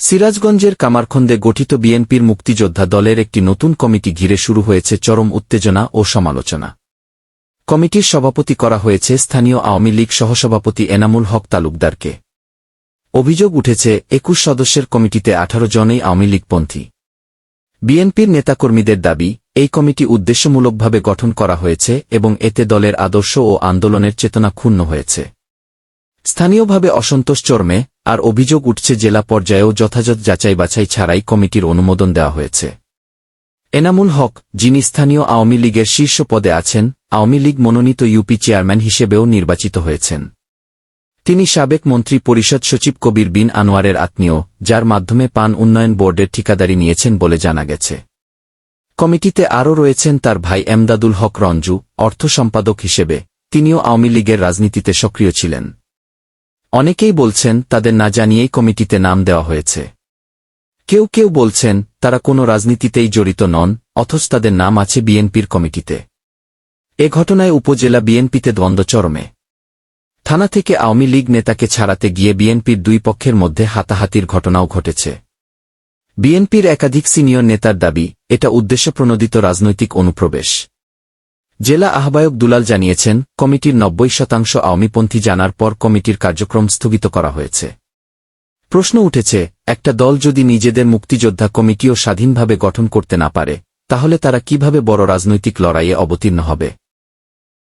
সিরাজগঞ্জের কামারখন্দে গঠিত বিএনপির মুক্তিযোদ্ধা দলের একটি নতুন কমিটি ঘিরে শুরু হয়েছে চরম উত্তেজনা ও সমালোচনা। কমিটির সভাপতি করা হয়েছে স্থানীয় আওয়ামী লীগ সহসভাপতি এনামুল হক তালুকদারকে। অভিযোগ উঠেছে, একুশ সদস্যের কমিটিতে আঠারো জনেই আওয়ামী লীগপন্থী। বিএনপির নেতাকর্মীদের দাবি, এই কমিটি উদ্দেশ্যমূলকভাবে গঠন করা হয়েছে এবং এতে দলের আদর্শ ও আন্দোলনের চেতনা ক্ষুণ্ণ হয়েছে। স্থানীয়ভাবে অসন্তোষ চর্মে আর অভিযোগ উঠছে জেলা পর্যায়েও যথাযথ যাচাই বাছাই ছাড়াই কমিটির অনুমোদন দেওয়া হয়েছে। এনামুল হক, যিনি স্থানীয় আওয়ামী লীগের শীর্ষ পদে আছেন, আওয়ামী লীগ মনোনীত ইউপি চেয়ারম্যান হিসেবেও নির্বাচিত হয়েছেন। তিনি সাবেক মন্ত্রী পরিষদ সচিব কবির বিন আনোয়ারের আত্মীয়, যার মাধ্যমে পান উন্নয়ন বোর্ডের ঠিকাদারি নিয়েছেন বলে জানা গেছে। কমিটিতে আরও রয়েছেন তার ভাই এমদাদুল হক রঞ্জু, অর্থ সম্পাদক হিসেবে, তিনিও আওয়ামী লীগের রাজনীতিতে সক্রিয় ছিলেন। অনেকেই বলছেন তাদের না জানিয়েই কমিটিতে নাম দেওয়া হয়েছে। কেউ কেউ বলছেন তারা কোনো রাজনীতিতেই জড়িত নন, অথচ তাদের নাম আছে বিএনপির কমিটিতে। এ ঘটনায় উপজেলা বিএনপিতে দ্বন্দ্ব চরমে। থানা থেকে আওয়ামী লীগ নেতাকে ছাড়াতে গিয়ে বিএনপির দুই পক্ষের মধ্যে হাতাহাতির ঘটনাও ঘটেছে। বিএনপির একাধিক সিনিয়র নেতার দাবি, এটা উদ্দেশ্যপ্রণোদিত রাজনৈতিক অনুপ্রবেশ। জেলা আহ্বায়ক দুলাল জানিয়েছেন, কমিটির নব্বই শতাংশ আওয়ামীপন্থী জানার পর কমিটির কার্যক্রম স্থগিত করা হয়েছে। প্রশ্ন উঠেছে, একটা দল যদি নিজেদের মুক্তিযোদ্ধা কমিটিও স্বাধীনভাবে গঠন করতে না পারে, তাহলে তারা কীভাবে বড় রাজনৈতিক লড়াইয়ে অবতীর্ণ হবে?